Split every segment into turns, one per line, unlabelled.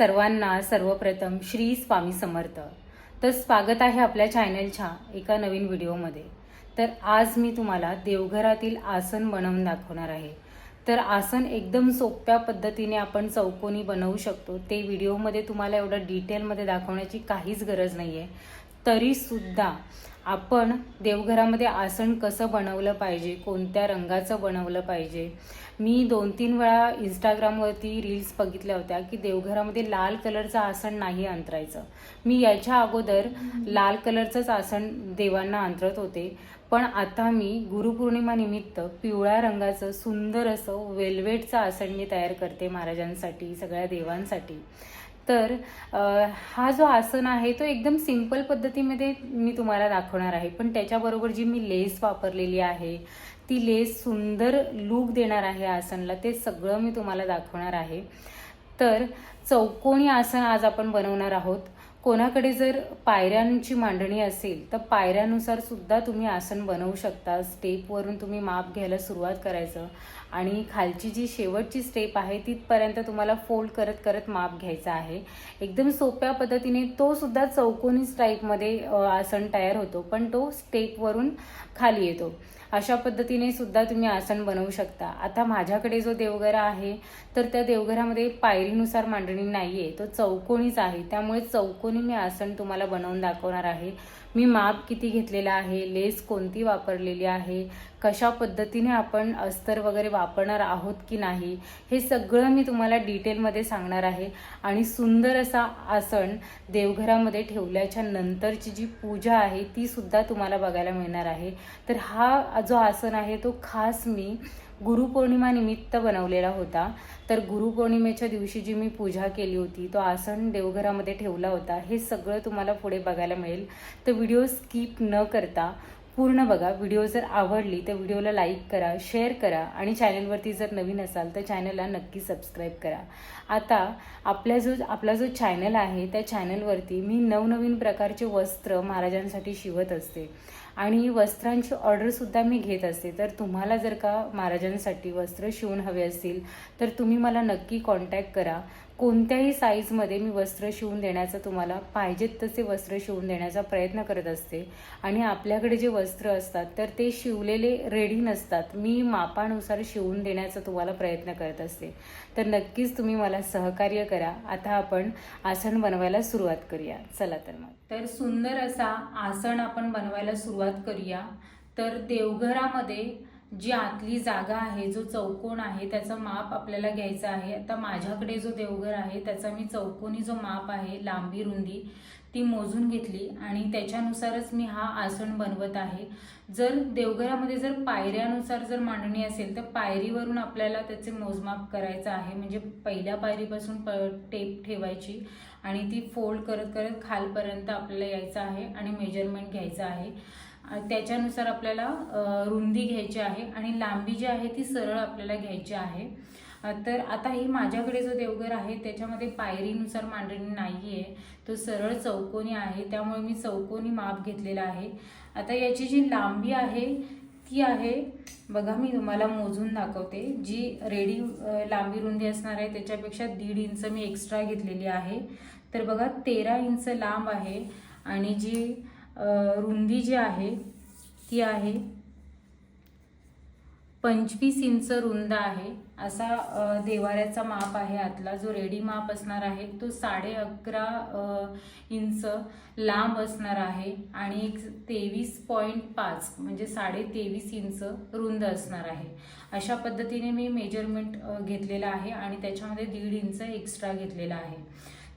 सर्वांना सर्वप्रथम श्री स्वामी समर्थ. तर स्वागत आहे आपल्या चॅनलच्या एका नवीन व्हिडिओमध्ये तर आज मी तुम्हाला देवघरातील आसन बनवून दाखवणार आहे. तर आसन एकदम सोप्या पद्धतीने आपण चौकोनी बनवू शकतो. ते व्हिडिओमध्ये तुम्हाला एवढं डिटेलमध्ये दाखवण्याची काहीच गरज नाही आहे तरीसुद्धा आपण देवघरामध्ये आसन कसं बनवलं पाहिजे कोणत्या रंगाचं बनवलं पाहिजे? मी दोन तीन वेळा इंस्टाग्रामवरती रील्स बघितल्या होत्या की देवघरामध्ये लाल कलरचं आसन नाही अंतरायचं. मी याच्या अगोदर लाल कलरचंच आसन देवांना अंतरत होते. पण आता मी गुरुपौर्णिमा निमित्त पिवळ्या रंगाचं सुंदर असं वेल्वेटचं आसन मी तयार करते महाराजांसाठी सगळ्या देवांसाठी. तर हा जो आसन आहे तो एकदम सिंपल पद्धतीमध्ये मी तुम्हाला दाखवणार आहे. पण त्याच्याबरोबर जी मी लेस वापरलेली आहे ती लेस सुंदर लूक देणार आहे आसनला ते सगळं मी तुम्हाला दाखवणार आहे. तर चौकोनी आसन आज आपण बनवणार आहोत. कोणाकडे जर पायऱ्यांची मांडणी असेल तर पायऱ्यानुसार सुद्धा तुम्ही आसन बनवू शकता. स्टेपवरून तुम्ही माप घ्यायला सुरुवात करायचं. आणि खालची जी शेवटची स्टेप आहे तिथपर्यंत तुम्हाला फोल्ड करत करत माप घ्यायचा आहे. एकदम सोप्या पद्धतीने तो सुद्धा चौकोनी टाईपमध्ये आसन तयार होतो पण तो स्टेपवरून खाली येतो. अशा पद्धतीने सुद्धा तुम्ही आसन बनवू शकता. आता माझ्याकडे जो देवघरा आहे तर त्या देवघरामध्ये पायरीनुसार मांडणी नाही आहे तो चौकोनीच आहे. त्यामुळे चौकोनी मी आसन तुम्हाला बनवून दाखवणार आहे. मी माप किती घेतलेला आहे लेस कोणती वापरलेली आहे कशा पद्धतीने आपण अस्तर वगैरे वापरणार आहोत की नाही हे सगळं मी तुम्हाला डिटेलमध्ये सांगणार आहे. आणि सुंदर असा आसन देवघरामध्ये ठेवल्याच्या नंतरची जी पूजा आहे ती सुद्धा तुम्हाला बघायला मिळणार आहे. तर हा जो आसन आहे तो खास मी गुरुपौर्णिमा निमित्त बनवलेला होता. तर गुरुपौर्णिमेच्या दिवशी जी मी पूजा केली होती तो आसन देवघरामध्ये ठेवला होता. हे सगळं तुम्हाला पुढे बघायला मिळेल. तर व्हिडिओ स्किप न करता पूर्ण बघा. व्हिडिओ जर आवडली तर व्हिडिओला लाईक करा शेअर करा आणि चॅनलवरती जर नवीन असाल तर चॅनलला नक्की सबस्क्राईब करा. आता आपल्या जो आपला जो चॅनल आहे त्या चॅनलवरती मी नवनवीन प्रकारचे वस्त्र महाराजांसाठी शिवत असते. आणि वस्त्रांची ऑर्डरसुद्धा मी घेत असते. तर तुम्हाला जर का महाराजांसाठी वस्त्र शिवून हवे असतील तर तुम्ही मला नक्की कॉन्टॅक्ट करा. कोणत्याही साईजमध्ये मी वस्त्र शिवून देण्याचा तुम्हाला पाहिजेत तसे वस्त्र शिवून देण्याचा प्रयत्न करत असते. आणि आपल्याकडे जे वस्त्र असतात तर ते शिवलेले रेडी नसतात. मी मापानुसार शिवून देण्याचा तुम्हाला प्रयत्न करत असते. तर नक्कीच तुम्ही मला सहकार्य करा. आता आपण आसन बनवायला सुरुवात करूया. चला तर मग. तर सुंदर असा आसन आपण बनवायला सुरुवात करूया. तर देवघरामध्ये जी आतली जागा आहे जो चौकोन आहे त्याचं माप आपल्याला घ्यायचं आहे. आता माझ्याकडे जो देवघर आहे त्याचा मी चौकोनी जो माप आहे लांबी रुंदी ती मोजून घेतली आणि त्याच्यानुसारच मी हा आसन बनवत आहे. जर देवघरामध्ये जर पायऱ्यानुसार जर मांडणी असेल तर पायरीवरून आपल्याला त्याचे मोजमाप करायचं आहे. म्हणजे पहिल्या पायरीपासून प टेप ठेवायची आणि ती फोल्ड करत करत खालपर्यंत आपल्याला यायचं आहे आणि मेजरमेंट घ्यायचं आहे. त्याच्यानुसार आपल्याला रुंदी घ्यायची आहे आणि लांबी जी आहे ती सरळ आपल्याला घ्यायची आहे. तर आता ही माझ्याकडे जो देवघर आहे त्याच्यामध्ये पायरीनुसार मांडणी नाही आहे तो सरळ चौकोनी आहे त्यामुळे मी चौकोनी माप घेतलेला आहे. आता याची जी लांबी आहे ती आहे बघा मी तुम्हाला मोजून दाखवते. जी रेडी लांबी रुंदी असणार आहे त्याच्यापेक्षा दीड इंच मी एक्स्ट्रा घेतलेली आहे. तर बघा तेरा इंच लांब आहे आणि जी रुंदी जी आहे ती आहे पंचवीस इंच रुंद आहे. असा देवाऱ्याचा माप आहे आतला. जो रेडी माप असणार आहे तो साडे अकरा इंच लांब असणार आहे. आणि एक तेवीस पॉईंट पाच म्हणजे साडे तेवीस इंच रुंद असणार आहे. अशा पद्धतीने मी मेजरमेंट घेतलेला आहे. आणि त्याच्यामध्ये दीड इंच एक्स्ट्रा घेतलेला आहे.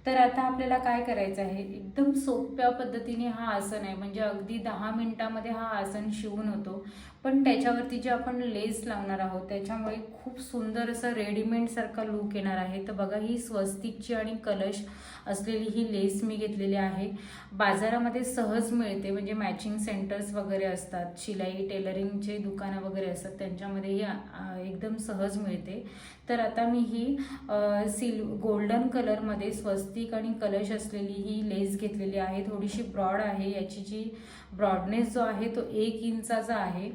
तर आता आपल्याला काय करायचं आहे? एकदम सोप्या पद्धतीने हा आसन आहे. म्हणजे अगदी दहा मिनिटामध्ये हा आसन शिवून होतो. पण त्याच्यावरती जे आपण लेस लावणार आहोत त्याच्यामुळे खूप सुंदर असं रेडीमेडसारखा लूक येणार आहे. तर बघा ही स्वस्तिकची आणि कलश असलेली ही लेस मी घेतलेली आहे. बाजारामध्ये सहज मिळते म्हणजे मॅचिंग सेंटर्स वगैरे असतात शिलाई टेलरिंगचे दुकानं वगैरे असतात त्यांच्यामध्ये ही एकदम सहज मिळते. तर आता मी ही सिल गोल्डन कलरमध्ये स्वस्तिक आणि कलश असलेली ही लेस घेतलेली आहे. थोडीशी ब्रॉड आहे याची जी ब्रॉडनेस जो आहे तो एक इंचाचा आहे.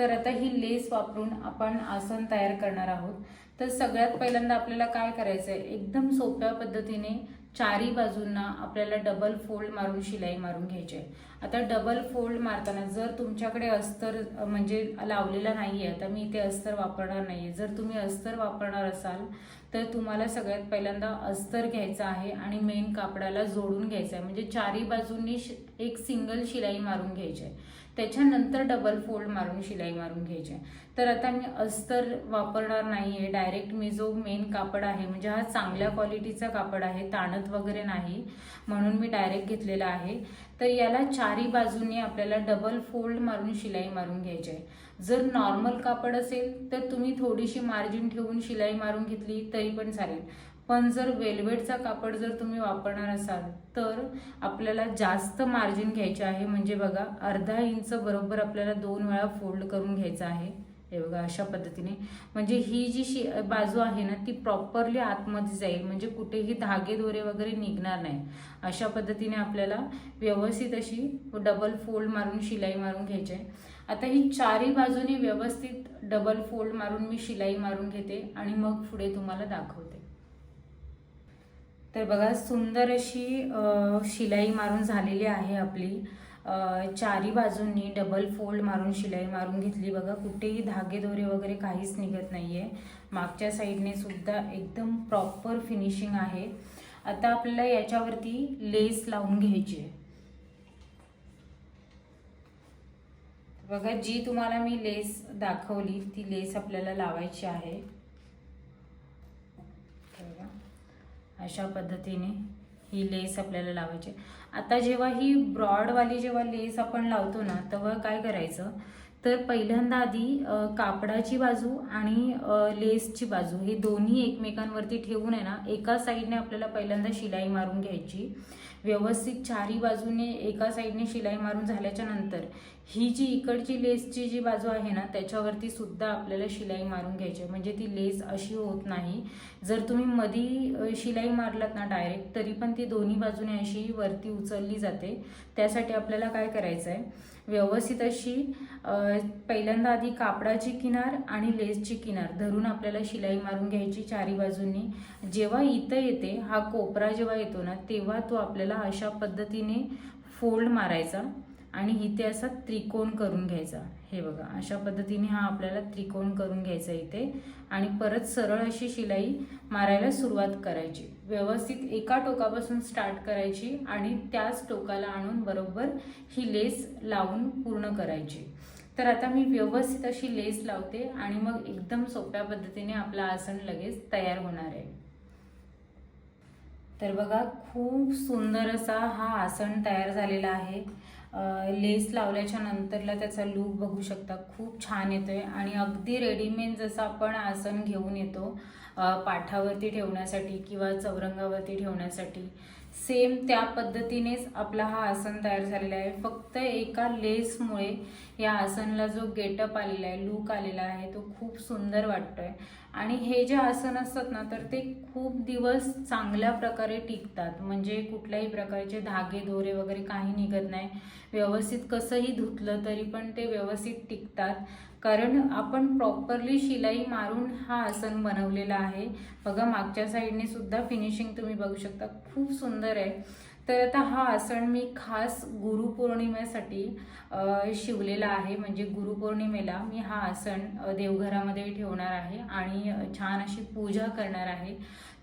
तर आता ही लेस वापरून आपण आसन तयार करणार आहोत. तर सगळ्यात पहिल्यांदा आपल्याला काय करायचं आहे एकदम सोप्या पद्धतीने चारी बाजूंना आपल्याला डबल फोल्ड मारून शिलाई मारून घ्यायची आहे आता डबल फोल्ड मारताना जर तुमच्याकडे अस्तर म्हणजे लावलेला नाही आहे तर मी इथे अस्तर वापरणार नाही आहे जर तुम्ही अस्तर वापरणार असाल तर तुम्हाला सगळ्यात पहिल्यांदा अस्तर घ्यायचं आहे आणि मेन कापडाला जोडून घ्यायचं आहे म्हणजे चारी बाजूंनी एक सिंगल शिलाई मारून घ्यायची आहे त्याच्यानंतर डबल फोल्ड मारून शिलाई मारून घ्यायची आहे. तर आता मी अस्तर वापरणार नाही आहे डायरेक्ट मी जो मेन कापड आहे. म्हणजे हा चांगल्या क्वालिटीचा कापड आहे. ताणत वगैरे नाही. म्हणून मी डायरेक्ट घेतलेला आहे. तर याला चारी बाजूने आपल्याला डबल फोल्ड मारून शिलाई मारून घ्यायची आहे. जर नॉर्मल कापड असेल तर तुम्ही थोडीशी मार्जिन ठेवून शिलाई मारून घेतली तरी पण चालेल. पण जर वेल्वेटचा कापड जर तुम्ही वापरणार असाल तर आपल्याला जास्त मार्जिन घ्यायचे आहे. म्हणजे बघा अर्धा इंच बरोबर आपल्याला दोन वेळा फोल्ड करून घ्यायचं आहे. हे बघा अशा पद्धतीने. म्हणजे ही जी शि बाजू आहे ना ती प्रॉपरली आतमध्ये जाईल. म्हणजे कुठेही धागे दोरे वगैरे निघणार नाही. अशा पद्धतीने आपल्याला व्यवस्थित अशी डबल फोल्ड मारून शिलाई मारून घ्यायची आहे. आता ही चारी बाजूने व्यवस्थित डबल फोल्ड मारून मी शिलाई मारून घेते आणि मग पुढे तुम्हाला दाखवते. तर बघा सुंदर अशी शिलाई मारून झालेली आहे आपली. चारी बाजूंनी डबल फोल्ड मारून शिलाई मारून घेतली. बघा कुठेही धागेदोरे वगैरे काहीच निघत नाही आहे मागच्या साईडने सुद्धा एकदम प्रॉपर फिनिशिंग आहे. आता आपल्याला याच्यावरती लेस लावून घ्यायची. आहे बघा जी तुम्हाला मी लेस दाखवली ती लेस आपल्याला लावायची आहे. बघा. अशा पद्धतीने ही लेस आपल्याला लावायची. आता जेव्हा ही ब्रॉडवाली जेव्हा लेस आपण लावतो ना तेव्हा काय करायचं? तर पहिल्यांदा आधी कापडाची बाजू आणि लेसची बाजू हे दोन्ही एकमेकांवरती ठेवून आहे ना एका साईडने आपल्याला पहिल्यांदा शिलाई मारून घ्यायची. व्यवस्थित चारी बाजूने एका साईडने शिलाई मारून झाल्याच्यानंतर ही जी इकडची लेसची जी बाजू आहे ना त्याच्यावरती सुद्धा आपल्याला शिलाई मारून घ्यायची. आहे. म्हणजे ती लेस अशी होत नाही. जर तुम्ही मधी शिलाई मारलात ना डायरेक्ट तरी पण ती दोन्ही बाजूने अशी वरती उचलली जाते. त्यासाठी आपल्याला काय करायचं आहे व्यवस्थित अशी पहिल्यांदा आधी कापडाची किनार आणि लेसची किनार धरून आपल्याला शिलाई मारून घ्यायची चारी बाजूंनी. जेव्हा इथं येते हा कोपरा जेव्हा येतो ना तेव्हा तो आपल्याला अशा पद्धतीने फोल्ड मारायचा. आणि इथे असा त्रिकोण करून घ्यायचा. हे बघा अशा पद्धतीने हा आपल्याला त्रिकोण करून घ्यायचा इथे. आणि परत सरळ अशी शिलाई मारायला सुरुवात करायची. व्यवस्थित एका टोकापासून स्टार्ट करायची आणि त्याच टोकाला आणून बरोबर ही लेस लावून पूर्ण करायची. तर आता मी व्यवस्थित अशी लेस लावते आणि मग एकदम सोप्या पद्धतीने आपला आसन लगेच तयार होणार आहे. तर बघा खूप सुंदर असा हा आसन तयार झालेला आहे. लेस लावल्याच्या नंतरला त्याचा लूक बघू शकता. खूप छान येतो आहे आणि अगदी रेडीमेड जसं आपण आसन घेऊन येतो पाठावरती ठेवण्यासाठी किंवा चौरंगावरती ठेवण्यासाठी. सेम त्या पद्धतीनेच आपला हा आसन तयार झालेला आहे. फक्त एका लेसमुळे या आसनला जो गेटअप आलेला आहे लूक आलेला आहे तो खूप सुंदर वाटतोय. आणि हे जे आसन असतात ना तर ते खूप दिवस चांगल्या प्रकारे टिकतात. म्हणजे कुठल्याही प्रकारचे धागे दोरे वगैरे काही निघत नाही. व्यवस्थित कसंही धुतलं तरी पण ते व्यवस्थित टिकतात. कारण आपण प्रॉपरली शिलाई मारून हा आसन बनवलेला आहे. बघा मागच्या साईडने सुद्धा फिनिशिंग तुम्ही बघू शकता. खूप सुंदर आहे. तर आता हा आसन मी खास गुरुपौर्णिमेसाठी शिवलेला आहे. म्हणजे गुरुपौर्णिमेला मी हा आसन देवघरामध्ये ठेवणार आहे आणि छान अशी पूजा करणार आहे.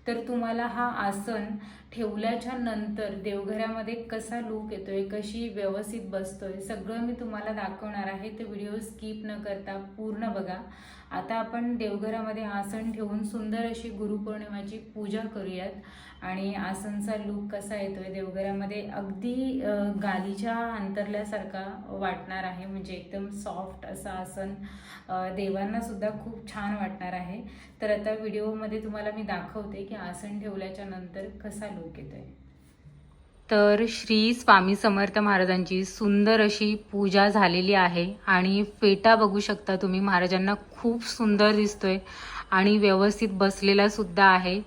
तर तुम्हाला हा आसन ठेवल्याच्या नंतर देवघरामध्ये कसा लूक येतोय कशी व्यवस्थित बसतोय सगळं मी तुम्हाला दाखवणार आहे. ते व्हिडिओ स्किप न करता पूर्ण बघा. आता आपण देवघरामध्ये आसन ठेवून सुंदर अशी गुरुपौर्णिमाची पूजा करूयात. आणि आसनचा लूक कसा येतोय देवघरामध्ये अगदी गालीच्या अंतरल्यासारखा वाटणार आहे. म्हणजे एकदम सॉफ्ट असं आसन देवांनासुद्धा देवांना सुद्धा खूप छान वाटणार आहे. तर आता व्हिडिओमध्ये तुम्हाला मी दाखवते की आसन ठेवल्याच्या नंतर कसा रोग येत आहे तर श्री स्वामी समर्थ महाराजांची सुंदर अशी पूजा झालेली आहे आणि फेटा बघू शकता तुम्ही महाराजांना खूप सुंदर दिसतोय आणि व्यवस्थित बसलेला सुद्धा आहे.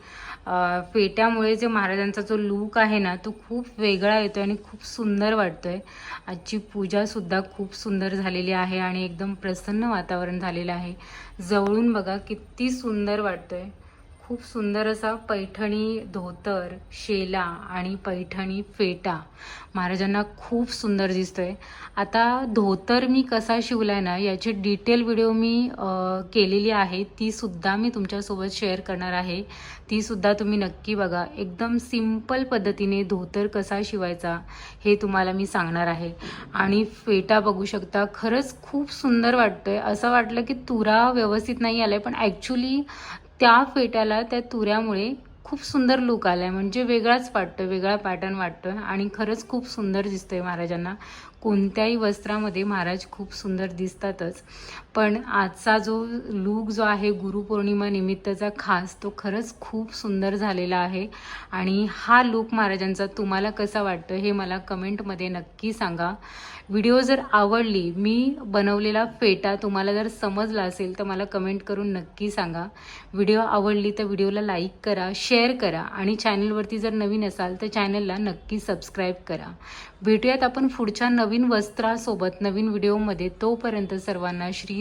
फेट्यामुळे जे महाराजांचा जो लूक आहे ना तो खूप वेगळा येतो आणि खूप सुंदर वाटतोय. आजची पूजासुद्धा खूप सुंदर झालेली आहे आणि एकदम प्रसन्न वातावरण झालेलं आहे. जवळून बघा किती सुंदर वाटतोय. खूप सुंदर असा पैठणी धोतर शेला आणि पैठणी फेटा. महाराजांना खूप सुंदर दिसतोय. आता धोतर मी कसा शिवलाय ना याची डिटेल व्हिडिओ मी केलेली आहे. ती सुद्धा मी तुमच्यासोबत शेअर करणार आहे. ती सुद्धा तुम्ही नक्की बघा. एकदम सिंपल पद्धतीने धोतर कसा शिवायचा हे तुम्हाला मी सांगणार आहे. आणि फेटा बघू शकता खरंच खूप सुंदर वाटतोय. असं वाटलं की तुरा व्यवस्थित नाही आलाय पण ॲक्च्युली त्या फेट्याला त्या तुऱ्यामुळे खूप सुंदर लुक आलाय. म्हणजे वेगळाच वाटतोय वेगळा पॅटर्न वाटतोय आणि खरंच खूप सुंदर दिसतोय महाराजांना. कोणत्याही वस्त्रामध्ये महाराज खूप सुंदर दिसतातच. पण आजचा जो लूक जो आहे गुरुपौर्णिमानिमित्तचा खास तो खरंच खूप सुंदर झालेला आहे. आणि हा लूक महाराजांचा तुम्हाला कसा वाटतं हे मला कमेंटमध्ये नक्की सांगा. व्हिडिओ जर आवडली मी बनवलेला फेटा तुम्हाला जर समजला असेल तर मला कमेंट करून नक्की सांगा. व्हिडिओ आवडली तर व्हिडिओला लाईक करा शेअर करा आणि चॅनलवरती जर नवीन असाल तर चॅनलला नक्की सबस्क्राईब करा. भेटूयात आपण पुढच्या नवीन वस्त्रासोबत नवीन व्हिडिओमध्ये. तोपर्यंत सर्वांना श्री